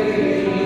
Amém.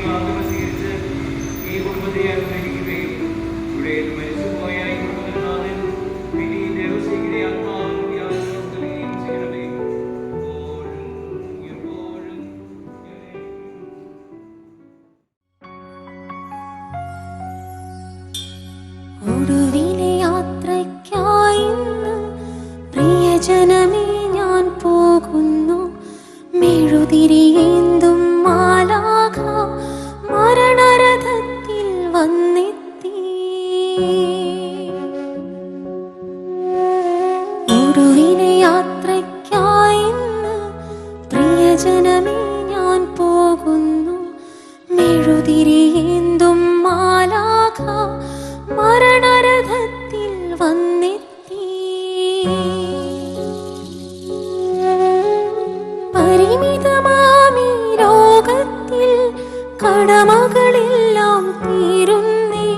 ബന്ധുമിത്രാദികളുടെയും പ്രാർത്ഥന സ്വീകരിച്ച് ഈ കുടുംബത്തെ അനുഗ്രഹിക്കുകയും ഇവിടെ മരിച്ചുപോയ ഈ കുടുംബത്തിനാഥൻ പിന്നെ ദേവസ്വീകരെ ആത്മാവും നൽകുകയും ചെയ്യണമേ. ഒടുവിലെ യാത്രയ്ക്കായി പ്രിയജനമേ ഞാൻ പോകുന്നു മെഴുതിരിയേന്തും പ്രിയജനമേ ഞാൻ പോകുന്നു. മെഴുതിരിയേന്തും മാലാഖ മരണരഥത്തിൽ വന്നെത്തി. പരിമിതമാമി ലോകത്തിൽ കടമകളെല്ലാം തീരുന്നേ.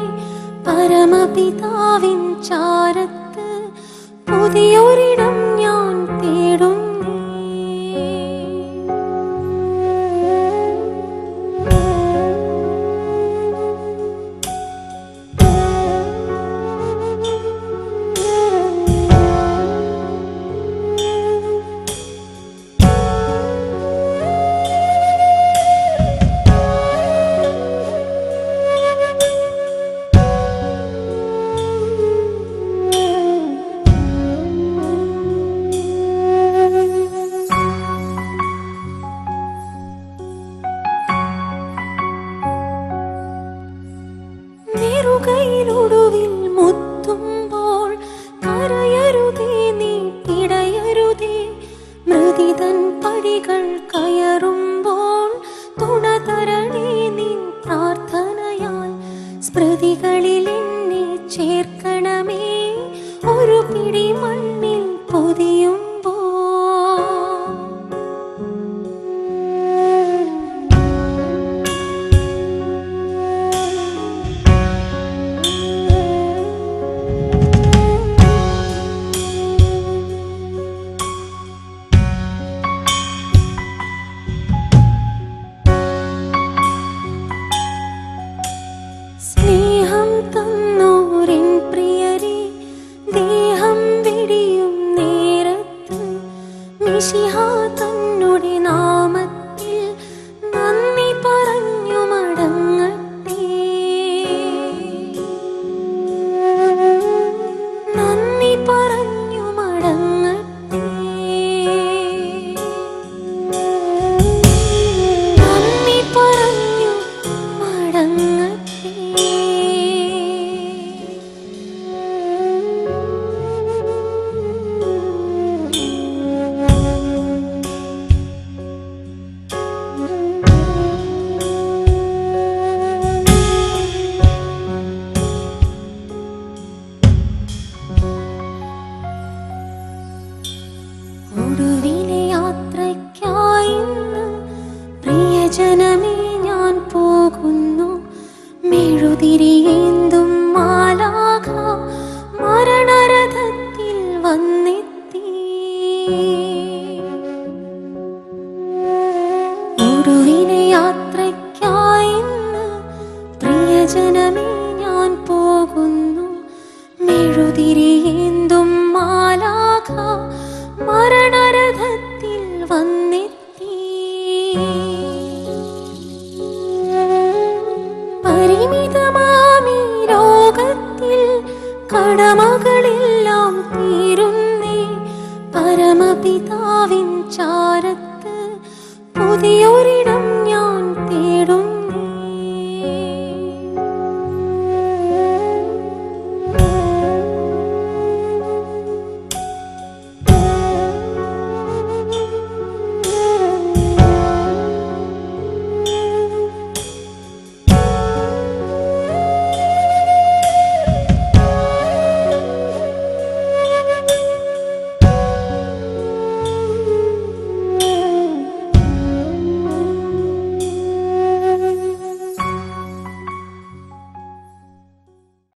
പരമപിതാവിൻ ചാരത്ത് പുതിയൊരിടം கவிகள் கயரும் खुशियाँ तो കടമകളെല്ലാം തീരുന്നേ പരമപിതാവിൻ ചാരത്ത് പുതിയൊരു